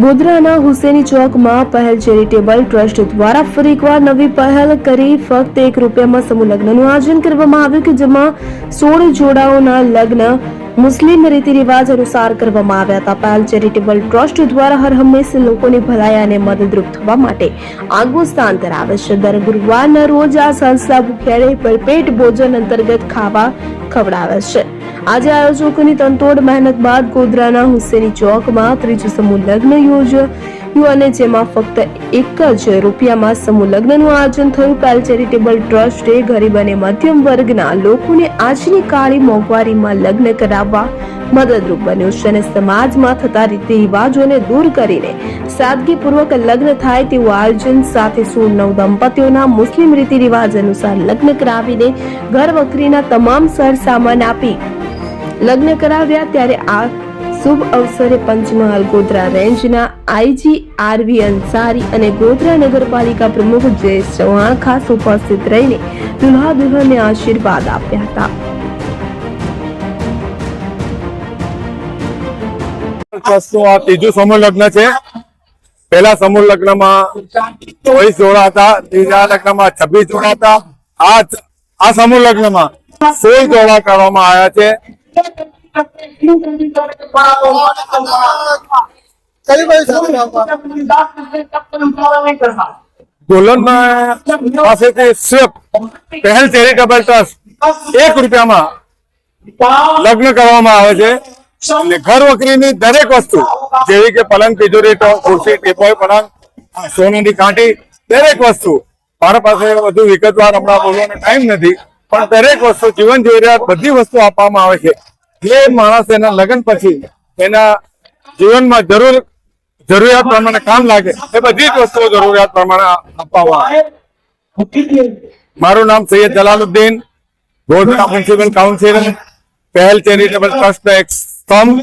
ગોધરાના હુસેની ચોકમાં પહેલ charitable trust દ્વારા ફરી એકવાર નવી પહેલ કરી. ફક્ત એક રૂપિયામાં સમૂહ લગ્નનું આયોજન કરવામાં આવ્યું કે જેમાં સોળ જોડાઓના લગ્ન મુસ્લિમ રીતિ રિવાજ અનુસાર કરવામાં આવ્યા હતા. પહેલ ચેરિટેબલ ટ્રસ્ટ દ્વારા હર હંમેશા લોકોની ભલાઈ અને મદદરૂપ થવા માટે આગવું સ્થાન ધરાવે છે. દર ગુરુવારના રોજ આ સંસ્થા ભૂખ્યાને ભરપેટ ભોજન અંતર્ગત ખાવા ખવડાવે છે. આજે આયોજકોની તનતોડ મહેનત બાદ ગોધરાના હુસેની ચોકમાં ત્રીજું સમૂહ લગ્ન યોજાયું. અને જેમાં ફક્ત એક જ રૂપિયામાં સમૂહ લગ્નનું આયોજન થયું. પેલ ચેરિટેબલ ટ્રસ્ટે ગરીબ અને મધ્યમ વર્ગના લોકોને આજની કાળી મોંઘવારીમાં લગ્ન કરાવવા મદદરૂપ બન્યું છે અને સમાજમાં થતા રીતિ રિવાજોને દૂર કરીને સાદગીપૂર્વક લગ્ન થાય તેવું આયોજન સાથે સોળ નવ દંપતીઓના મુસ્લિમ રીતિ રિવાજ અનુસાર લગ્ન કરાવીને ઘર વકરીના તમામ સર સામાન આપી લગ્ન કરાવ્યા ત્યારે આ શુભ અવસરે પંચમહાલ ગોધરા રેન્જના આઈજી આરવી અંસારી અને ગોધરા નગરપાલિકા પ્રમુખ જયેશ ચૌહાણ ખાસ ઉપસ્થિત રહીને દુલ્હા દુલ્હનને આશીર્વાદ આપ્યા હતા. ત્રીજું સમૂહ લગ્ન છે. પહેલા સમૂહ લગ્નમાં ચોવીસ જોડા હતા લગ્નમાં છવ્વીસ જોડા હતા. આ આ સમૂહ લગ્નમાં સોળ જોડા કરવામાં આવ્યા છે. પહેલ ચેરિટેબલ ટ્રસ્ટ એક રૂપિયામાં લગ્ન કરવામાં આવે છે. અને ઘર વકરીની દરેક વસ્તુ, જેવી કે પલંગ, તિજોરી ખુરશી ટીપોય, પલંગ સોનાની કાંટી, દરેક વસ્તુ. મારા પાસે વધુ વિગતવાર હમણાં બોલવાનો ટાઈમ નથી. પણ દરેક વસ્તુ, જીવન જરૂરિયાત બધી વસ્તુ આપવામાં આવે છે. જે માણસ એના લગ્ન પછી એના જીવનમાં જરૂર, જરૂરિયાત પ્રમાણે કામ લાગે, એ બધી જ વસ્તુઓ જરૂરિયાત પ્રમાણે આપવામાં આવે. મારું નામ Syed Jalaluddin Godhra municipal council Pahel charitable trust એક સ્તંભ